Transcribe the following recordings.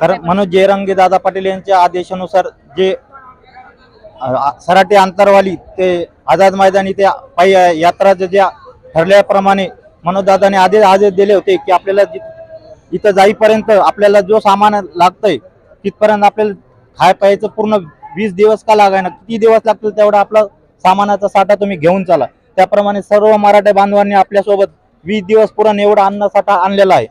कारण मनोज जयरंगे दादा पाटील यांच्या आदेशानुसार जे सराटी अंतरवाली ते आझाद मैदानी ते पायी यात्रा ज्या ठरल्याप्रमाणे मनोज दादाने आदेश आदेश दिले होते की आपल्याला इथं जाईपर्यंत आपल्याला जो सामान लागतंय तिथपर्यंत आपल्याला खाय प्यायचं पूर्ण वीस दिवस का लागायना किती दिवस लागतील तेवढा आपला सामानाचा साठा तुम्ही घेऊन चला. त्याप्रमाणे सर्व मराठा बांधवांनी आपल्यासोबत वीस दिवस पुरण एवढा अन्न साठा आणलेला आहे.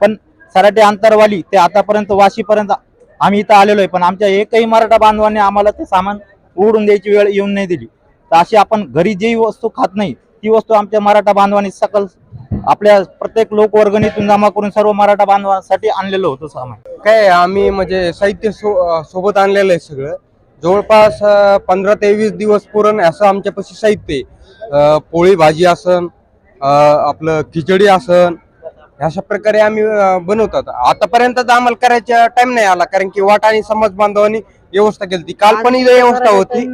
पण सराटे अंतरवाली ते आतापर्यंत वाशीपर्यंत आम्ही इथं आलेलो आहे. पण आमच्या एकही मराठा बांधवांनी आम्हाला ते सामान उघडून द्यायची वेळ येऊन नाही दिली. तर अशी आपण घरी जी वस्तू खात नाही ती वस्तू आमच्या मराठा बांधवांनी सकल आपल्या प्रत्येक लोकवर्गणीतून जमा करून सर्व मराठा बांधवांसाठी आणलेलं होतं सामान. काय आम्ही म्हणजे साहित्य सो सोबत आणलेलं आहे सगळं. जवळपास पंधरा ते वीस दिवस पुरण असं आमच्यापाशी साहित्य आहे. पोळी भाजी असन आपलं खिचडी असन अशा प्रकारे आम्ही बनवतात आतापर्यंत आम्हाला करायचा टाइम नाही आला कारण की वाट आणि समाज बांधवांनी व्यवस्था केली काल पण व्यवस्था होती.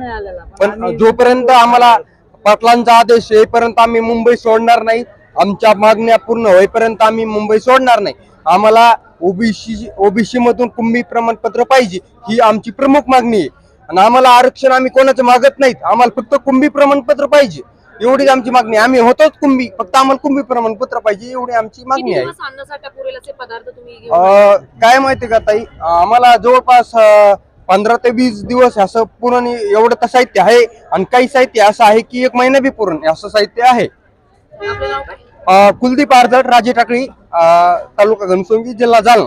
पण जोपर्यंत आम्हाला पाटलांचा आदेश येईपर्यंत आम्ही मुंबई सोडणार नाही आमच्या मागण्या पूर्ण होईपर्यंत आम्ही मुंबई सोडणार नाही. आम्हाला ओबीसी ओबीसी मधून कुंभी प्रमाणपत्र पाहिजे ही आमची प्रमुख मागणी आहे. आणि आम्हाला आरक्षण आम्ही कोणाचं मागत नाहीत. आम्हाला फक्त कुंभी प्रमाणपत्र पाहिजे. एवढीच आमची मागणी आहे. आम्ही होतोच कुंभी फक्त आम्हाला कुंभी प्रमाणपत्र पाहिजे एवढी आमची मागणी किती आहे. दिवस अन्नसाठा पुरेल असे पदार्थ तुम्ही घेऊन आले? अं, काय माहिती का ताई? आम्हाला जवळपास पंधरा ते वीस दिवस असं पुरण एवढं तर साहित्य आहे आणि काही साहित्य असं आहे की एक महिना बी पुरण असं साहित्य आहे. आपलं नाव काय? अं, कुलदीप आर्दड राजे टाकळी अं, तालुका घनसोंगी जिल्हा जालना.